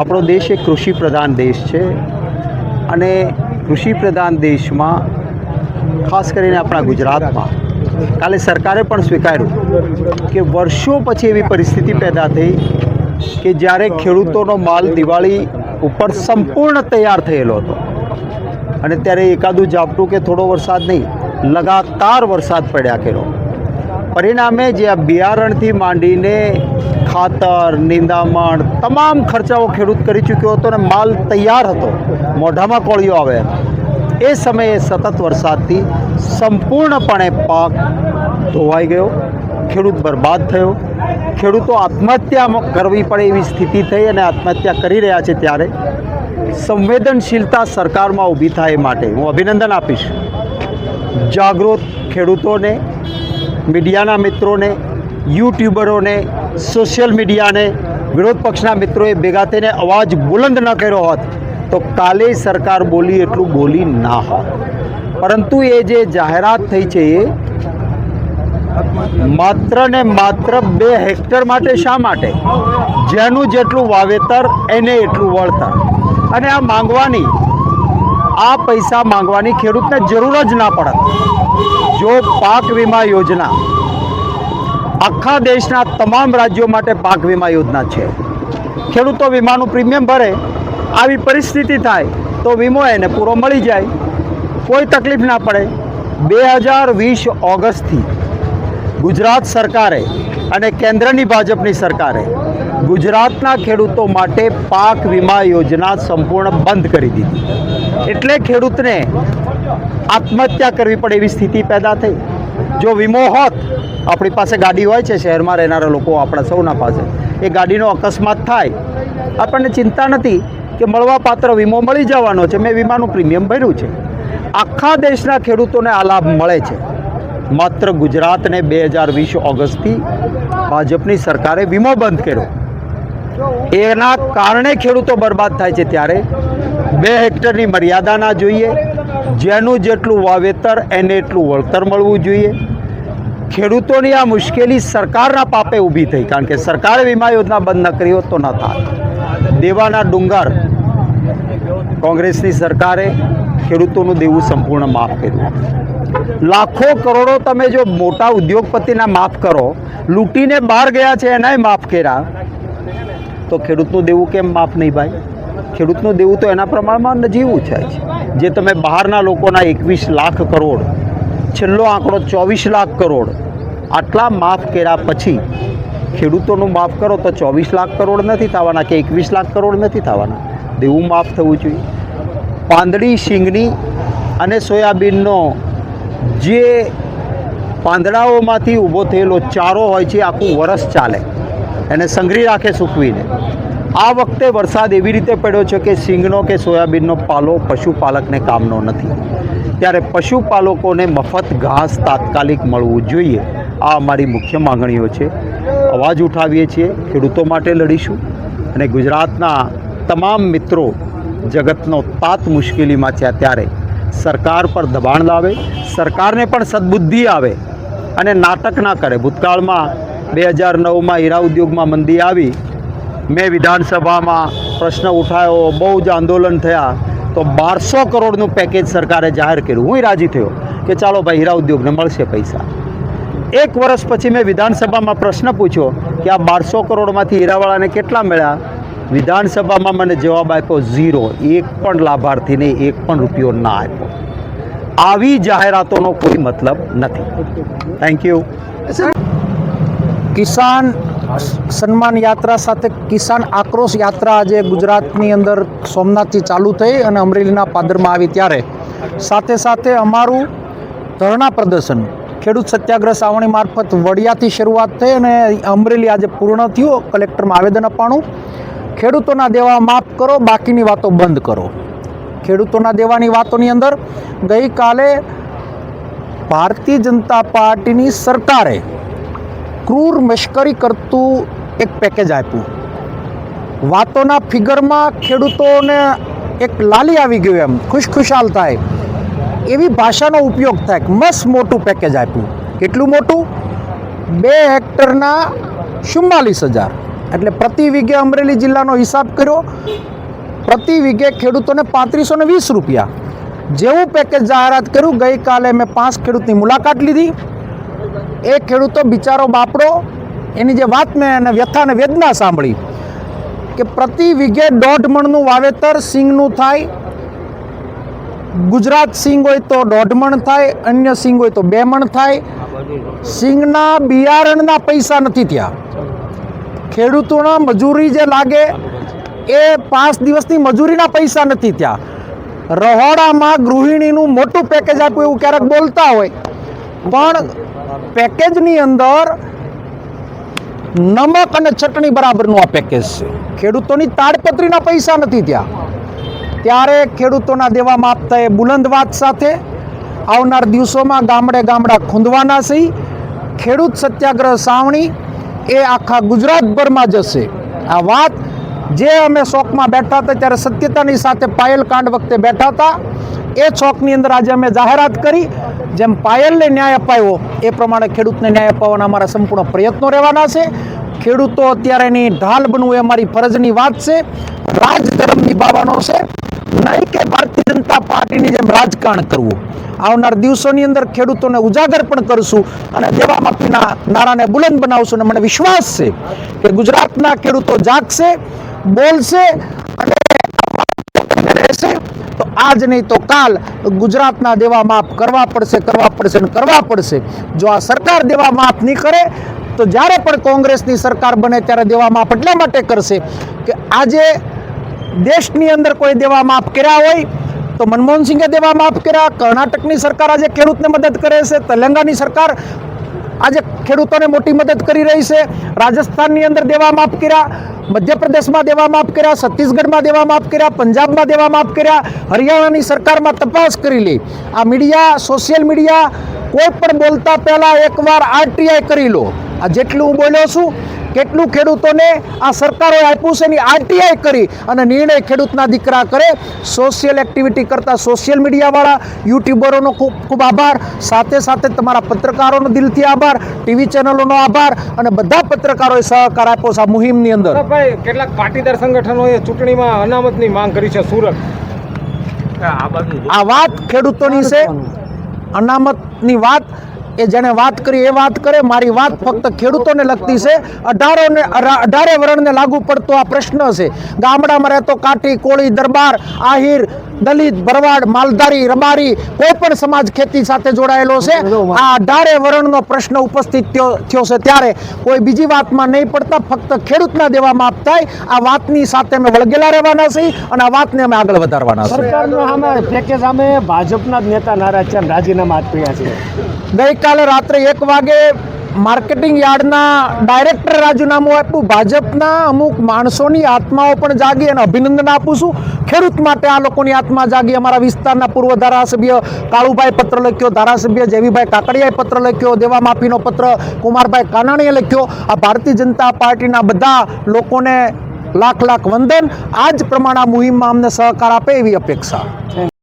આપણો દેશ એ કૃષિ પ્રધાન દેશ છે અને કૃષિ પ્રધાન દેશમાં ખાસ કરીને આપણા ગુજરાતમાં. કાલે સરકારે પણ સ્વીકાર્યું કે વર્ષો પછી એવી પરિસ્થિતિ પેદા થઈ કે જ્યારે ખેડૂતોનો માલ દિવાળી ઉપર સંપૂર્ણ તૈયાર થયેલો હતો અને ત્યારે એકાદું ઝાપટું કે થોડો વરસાદ નહીં, લગાતાર વરસાદ પડ્યા કર્યો. પરિણામે જે આ બિયારણથી માંડીને ખાતર, નિંદામણ, તમામ ખર્ચાઓ ખેડૂત કરી ચૂક્યો હતો અને માલ તૈયાર હતો. મોઢામાં કોળીઓ આવે. એ સમયે સતત વરસાદથી સંપૂર્ણપણે પાક ધોવાઈ ગયો. ખેડૂત બરબાદ થયો. ખેડૂતો આત્મહત્યા કરવી પડે એવી સ્થિતિ થઈ અને આત્મહત્યા કરી રહ્યા છે ત્યારે સંવેદનશીલતા સરકારમાં ઊભી થાય એ માટે હું અભિનંદન આપીશ. જાગૃત ખેડૂતોને, મીડિયાના મિત્રોને યુટ્યુબરોને, સોશિયલ મીડિયાને વિરોધ પક્ષના મિત્રોએ ભેગા થઈને અવાજ બુલંદ ન કર્યો હોત, તો કાલે સરકાર બોલી એટલું બોલી ના હોત. પરંતુ એ જે જાહેરાત થઈ છે એ માત્ર ને માત્ર બે હેક્ટર માટે શા માટે? જેનું જેટલું વાવેતર, એને એટલું વળતર. અને આ માંગવાની, આ પૈસા માંગવાની ખેડૂતને જરૂર જ ના પડત. જો પાક વીમા યોજના આખા દેશના તમામ રાજ્યો માટે પાક વીમા યોજના છે. ખેડૂતો વીમાનું પ્રીમિયમ ભરે, આવી પરિસ્થિતિ થાય તો વીમો એને પૂરો મળી જાય. કોઈ તકલીફ ના પડે. બે હજાર વીસ ઓગસ્ટથી ગુજરાત સરકારે અને કેન્દ્રની ભાજપની સરકારે ગુજરાતના ખેડૂતો માટે પાક વીમા યોજના સંપૂર્ણ બંધ કરી દીધી. એટલે ખેડૂતને આત્મહત્યા કરવી પડે એવી સ્થિતિ પેદા થઈ. જો વીમો હોત આપણી પાસે ગાડી હોય છે શહેરમાં રહેનારા લોકો, આપણા સૌના પાસે. એ ગાડીનો અકસ્માત થાય. આપણને ચિંતા નથી કે મળવાપાત્ર વીમો મળી જવાનો છે. મેં વીમાનું પ્રીમિયમ ભર્યું છે. આખા દેશના ખેડૂતોને આ લાભ મળે છે. માત્ર ગુજરાતને બે હજાર વીસ ઓગસ્ટથી ભાજપની સરકારે વીમો બંધ કર્યો. એના કારણે ખેડૂતો બરબાદ થાય છે ત્યારે. બે હેક્ટરની મર્યાદા ના જોઈએ. જેનું જેટલું વાવેતર, એને એટલું વળતર મળવું જોઈએ. ખેડૂતોની આ મુશ્કેલી સરકારના પાપે ઊભી થઈ, કારણ કે સરકારે વીમા યોજના બંધ ન કરી હોત તો ન થાત. દેવાના ડુંગર કોંગ્રેસની સરકારે ખેડૂતોનું દેવું સંપૂર્ણ માફ કર્યું. લાખો કરોડો તમે જો મોટા ઉદ્યોગપતિના માફ કરો, લૂંટીને બહાર ગયા છે, એનાય માફ કર્યા. તો ખેડૂતનું દેવું કેમ માફ નહીં ભાઈ? ખેડૂતનું દેવું તો એના પ્રમાણમાં નજીવું છે જે. તમે બહારના લોકોના એકવીસ લાખ કરોડ છેલ્લો આંકડો ચોવીસ લાખ કરોડ. આટલા માફ કર્યા પછી ખેડૂતોનું માફ કરો તો ચોવીસ લાખ કરોડ નથી થવાના કે એકવીસ લાખ કરોડ નથી થવાના? દેવું માફ થવું જોઈએ. પાંદડી, શીંગની અને સોયાબીનનો જે પાંદડાઓમાંથી ઊભો થયેલો ચારો હોય છે આખું વરસ ચાલે. એને સંઘરી રાખે સૂકવીને. આ વખતે વરસાદ એવી રીતે પડ્યો છે કે સિંગનો કે સોયાબીનનો પાલો પશુપાલકને કામનો નથી. ત્યારે પશુપાલકોને મફત ઘાસ તાત્કાલિક મળવું જોઈએ. આ અમારી મુખ્ય માંગણીઓ છે. અવાજ ઉઠાવીએ છીએ, ખેડૂતો માટે લડીશું અને ગુજરાતના તમામ મિત્રો જગતનો તાત મુશ્કેલીમાં છે ત્યારે સરકાર પર દબાણ લાવે, સરકારને પણ સદબુદ્ધિ આવે અને નાટક ના કરે. ભૂતકાળમાં બે હજાર નવમાં હીરા ઉદ્યોગમાં મંદી આવી મેં વિધાનસભામાં પ્રશ્ન ઉઠાવ્યો બહુ જ આંદોલન થયા. તો બારસો કરોડનું પેકેજ સરકારે જાહેર કર્યું. હું રાજી થયો કે ચાલો ભાઈ, હીરા ઉદ્યોગને મળશે પૈસા. એક વર્ષ પછી મેં વિધાનસભામાં પ્રશ્ન પૂછ્યો કે આ બારસો કરોડમાંથી હીરાવાળાને કેટલા મળ્યા? વિધાનસભામાં મને જવાબ આપ્યો, ઝીરો. એક પણ લાભાર્થીને એક પણ રૂપિયો ના આપ્યો. આવી જાહેરાતોનો કોઈ મતલબ નથી. થેન્ક યુ કિસાન સન્માન યાત્રા સાથે કિસાન આક્રોશ યાત્રા આજે ગુજરાતની અંદર સોમનાથથી ચાલુ થઈ અને અમરેલીના પાદરમાં આવી ત્યારે. સાથે સાથે અમારું ધરણા પ્રદર્શન, ખેડૂત સત્યાગ્રહ સાવણી મારફત વડિયાથી શરૂઆત થઈ અને અમરેલી આજે પૂર્ણ થયું. કલેક્ટરમાં આવેદન અપાણું. ખેડૂતોના દેવા માફ કરો, બાકીની વાતો બંધ કરો. ખેડૂતોના દેવાની વાતોની અંદર ગઈકાલે ભારતીય જનતા પાર્ટીની સરકારે ક્રૂર મશ્કરી કરતું એક પેકેજ આપ્યું. વાતોના ફિગરમાં ખેડૂતોને એક લાલી આવી ગયું એમ, ખુશખુશાલ થાય. એવી ભાષાનો ઉપયોગ થાય મસ્ત મોટું પેકેજ આપ્યું. કેટલું મોટું? બે હેક્ટરના ચુમ્માલીસ હજાર. એટલે પ્રતિ વીઘે અમરેલી જિલ્લાનો હિસાબ કર્યો. પ્રતિ વીઘે ખેડૂતોને પાંત્રીસો વીસ રૂપિયા. જેવું પેકેજ જાહેરાત કર્યું, ગઈકાલે મેં પાંચ ખેડૂતની મુલાકાત લીધી. એ ખેડૂતો બિચારો બાપડો, એની જે વાત મેં અને વ્યથા અને વેદના સાંભળી કે પ્રતિ વીઘે દોઢ મણનું વાવેતર સિંગનું થાય, ગુજરાત સિંગ હોય તો દોઢ મણ થાય, અન્ય સિંગ હોય તો બે મણ થાય. સિંગના બિયારણના પૈસા નથી ત્યાં ખેડૂતોના મજૂરી જે લાગે, એ પાંચ દિવસની મજૂરીના પૈસા નથી ત્યાં રહોડામાં ગૃહિણીનું મોટું પેકેજ આપ્યું એવું ક્યારેક બોલતા હોય. પણ પેકેજની અંદર નમક અને ચટણી બરાબરનું આ પેકેજ છે. ખેડૂતોની તાડપત્રીના પૈસા નથી ત્યાં. ત્યારે ખેડૂતોના દેવા માપતા એ બુલંદ વાત સાથે આવનાર દિવસોમાં ગામડે ગામડા ખૂંદવાના છે. ખેડૂત સત્યાગ્રહ સાવણી એ આખા ગુજરાતભરમાં જશે. આ વાત જે અમે શોખમાં બેઠા હતા ત્યારે સત્યતાની સાથે પાયલ કાંડ વખતે બેઠા હતા. એ ચોકની અંદર આજે અમે જાહેરાત કરી. જેમ પાયલને ન્યાય અપાયો, એ પ્રમાણે ખેડૂતને ન્યાય અપાવવાના અમારા સંપૂર્ણ પ્રયત્નો રહેવાના છે. ખેડૂતો અત્યારે એની ઢાલ બનવું એ અમારી ફરજની વાત છે. રાજધર્મ નિભાવવાનો છે. નહીં કે ભારતીય જનતા પાર્ટીની જેમ રાજકારણ કરવું. આવનાર દિવસોની અંદર ખેડૂતોને ઉજાગર પણ કરશું અને દેવા માફીના નારાને બુલંદ બનાવશું. અને મને વિશ્વાસ છે કે ગુજરાતના ખેડૂતો જાગશે, બોલશે અને રહેશે આજ નહીં તો કાલ ગુજરાતના દેવા માફ કરવા પડશે કરવા પડશે ને કરવા પડશે. જો આ સરકાર દેવા માફ નહીં કરે, તો જ્યારે પણ કોંગ્રેસની સરકાર બને ત્યારે દેવા માફ એટલા માટે કરશે કે આજે દેશની અંદર કોઈ દેવા માફ કર્યા હોય, તો મનમોહન સિંહે દેવા માફ કર્યા, કર્ણાટકની સરકાર આજે ખેડૂતને મદદ કરે છે, તેલંગાની સરકાર આજે ખેડૂતોને મોટી મદદ કરી રહી છે. રાજસ્થાનની અંદર દેવા માફ કર્યા, મધ્યપ્રદેશમાં દેવા માફ કર્યા, છત્તીસગઢમાં દેવા માફ કર્યા, પંજાબમાં દેવા માફ કર્યા, હરિયાણાની સરકારમાં તપાસ કરી લી. આ મીડિયા, સોશિયલ મીડિયા કોઈ પણ બોલતા પહેલાં એકવાર આરટીઆઈ કરી લો. આ જેટલું હું બોલ્યો છું કેટલું ખેડૂતોને આ સરકારોએ આપ્યું છે એની આરટીઆઈ કરી અને નિર્ણય ખેડૂતના દીકરા કરે. સોશિયલ એક્ટિવિટી કરતા સોશિયલ મીડિયાવાળા યુટ્યુબરોનો ખૂબ ખૂબ આભાર. સાથે સાથે તમારા પત્રકારોનો દિલથી આભાર ટીવી ચેનલોનો આભાર અને બધા પત્રકારોએ સહકાર આપ્યો છે આ મુહિમની અંદર. ભાઈ કેટલાક પાટીદાર સંગઠનોએ ચૂંટણીમાં અનામતની માંગ કરી છે સુરત. આ વાત ખેડૂતોની છે. અનામતની વાત એ જેણે વાત કરી એ વાત કરે, મારી વાત ફક્ત ખેડૂતોને લગતી છે, અઢારોને, અઢા- અઢારે વર્ણને લાગુ પડતો આ પ્રશ્ન છે. ગામડામાં રહેતો કાઠી, કોળી, દરબાર, આહિર દલિત ભરવાડ માલધારી રબારી કોઈ પણ સમાજ ખેતી સાથે જોડાયેલો છે. આ અઢારે વર્ણનો પ્રશ્ન ઉપસ્થિત થયો છે. ત્યારે કોઈ બીજી વાતમાં નહીં પડતા ફક્ત ખેડૂતના દેવા માફ થાય. આ વાતની સાથે અમે વળગેલા રહેવાના છીએ અને આ વાતને અમે આગળ વધારવાના છીએ. સરકારનો સામે પેકેજ અમે ભાજપના જ નેતા નારાજ છે રાજીનામા આપ્યા છે ગઈકાલે રાત્રે એક વાગે માર્કેટિંગ યાર્ડના ડાયરેક્ટર રાજીનામું આપ્યું. ભાજપના અમુક માણસોની આત્માઓ પણ જાગી અને અભિનંદન આપું છું. ખેડૂત માટે આ લોકોની આત્મા જાગી. અમારા વિસ્તારના પૂર્વ ધારાસભ્ય કાળુભાઈ પત્ર લખ્યો, ધારાસભ્ય જેવીભાઈ કાકડિયાએ પત્ર લખ્યો, દેવા માફીનો પત્ર કુમારભાઈ કાનાણીએ લખ્યો. આ ભારતીય જનતા પાર્ટીના બધા લોકોને લાખ લાખ વંદન. આ જ પ્રમાણે આ મુહિમમાં અમને સહકાર આપે એવી અપેક્ષા.